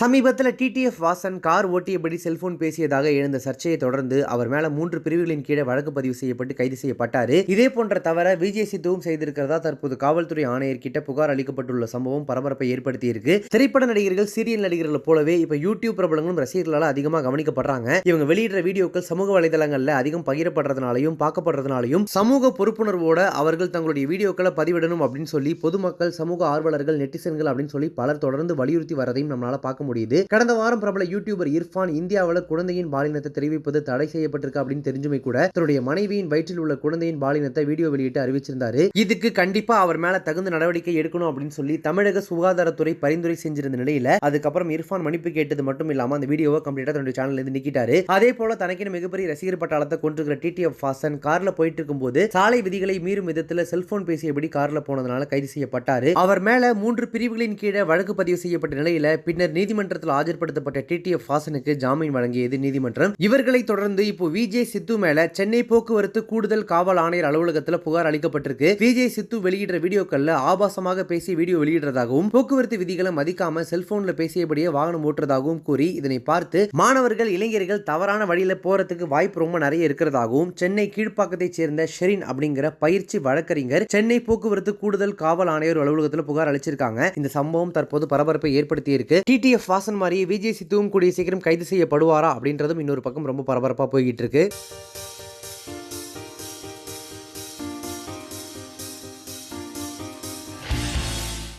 சமீபத்தில் TTF Vasan car ஓட்டியபடி cellphone பேசியதாக எழுந்த சர்ச்சையை தொடர்ந்து அவர் மேல மூன்று பிரிவுகளின் கீழே வழக்கு பதிவு செய்யப்பட்டு கைது செய்யப்பட்டார். இதே போன்ற தவிர விஜய் சித்துவும் செய்திருக்கிறதா தற்போது காவல்துறை ஆணையர்கிட்ட புகார் அளிக்கப்பட்டுள்ள சம்பவம் பரபரப்பை ஏற்படுத்தியிருக்கு. திரைப்பட நடிகர்கள் சீரியல் நடிகர்களை போலவே இப்ப யூடியூப் பிரபலங்களும் ரசிகர்களால் அதிகமாக கவனிக்கப்படுறாங்க. இவங்க வெளியிடுற வீடியோக்கள் சமூக வலைதளங்கள்ல அதிகம் பகிரப்படுறதுனாலையும் பார்க்கப்படுறதுனாலையும் சமூக பொறுப்புணர்வோட அவர்கள் தங்களுடைய வீடியோக்களை பதிவிடணும் அப்படின்னு சொல்லி பொதுமக்கள் சமூக ஆர்வலர்கள் நெட்டிசன்கள் அப்படின்னு சொல்லி பலர் தொடர்ந்து வலியுறுத்தி வரதையும் நம்மளால பார்க்க முடியுது. கடந்த வாரம் பிரபல யூடியூபர் இர்ஃபான் இந்தியாவில் குழந்தையின் பாலினத்தை தெரிவிப்பது தடை செய்யப்பட்டிருக்கு அப்படின்னு தெரிஞ்சுமே கூட தன்னுடைய மனைவியின் வயிற்றில் உள்ள குழந்தையின் பாலினத்தை வீடியோ வெளியிட்டு அறிவிச்சிருந்தாரு. இதுக்கு கண்டிப்பா அவர் மேல தகுந்த நடவடிக்கை எடுக்கணும் அப்படின்னு சொல்லி தமிழக சுகாதாரத்துறை பரிந்துரை செஞ்சிருந்த நிலையில அதுக்கப்புறம் இர்ஃபான் மன்னிப்பு கேட்டது மட்டும் இல்லாம அந்த வீடியோவை கம்ப்ளீட்டா தன்னுடைய சேனல் இருந்து நிக்கிட்டாரு. அதே போல தனக்கென மிகப்பெரிய ரசிகர் பட்டாளத்தை கொண்டிருக்கிற டிடிஎஃப் ஃபாசன் கார்ல போயிட்டு இருக்கும்போது சாலை விதிகளை மீறும் விதத்துல செல்போன் பேசியபடி கார்ல போனதுனால கைது செய்யப்பட்டாரு. அவர் மேல மூன்று பிரிவுகளின் கீழே வழக்கு பதிவு செய்யப்பட்ட நிலையில பின்னர் நீதிமன்றத்தில் ஆஜர்படுத்தப்பட்ட டிடிஎஃப் ஹாசனுக்கு ஜாமீன் வழங்கியது நீதிமன்றம். இவர்களை தொடர்ந்து இப்போ விஜய் சித்து மேல சென்னை போக்குவரத்து கூடுதல் காவல் ஆணையர் அலுவலகத்தில் புகார் அளிக்கப்பட்டிருக்கு. விஜய் சித்து வெளியிடுற வீடியோக்கள்ல ஆபாசமாக பேசி வீடியோ வெளியிடுறதாகவும் போக்குவரத்து விதிகளை மதிக்காம செல்போன்ல பேசியபடியே வாகனம் ஓட்டுறதாகவும் கூறி இதனை பார்த்து மாணவர்கள் இளைஞர்கள் தவறான வழியில போறதுக்கு வாய்ப்பு ரொம்ப நிறைய இருக்கிறதாகவும் சென்னை கீழ்ப்பாக்கத்தைச் சேர்ந்த ஷெரின் அப்படிங்கிற பயிற்சி வழக்கறிஞர் சென்னை போக்குவரத்து கூடுதல் காவல் ஆணையர் அலுவலகத்தில் புகார் அளிச்சிருக்காங்க. இந்த சம்பவம் தற்போது பரபரப்பை ஏற்படுத்தி இருக்கு டிடிஎஃப் வாசன் மாதிரி விஜய் சித்துவும் கூடிய சீக்கிரம் கைது செய்யப்படுவாரா அப்படின்றதும் இன்னொரு பக்கம் ரொம்ப பரபரப்பாக போய்கிட்டு இருக்கு.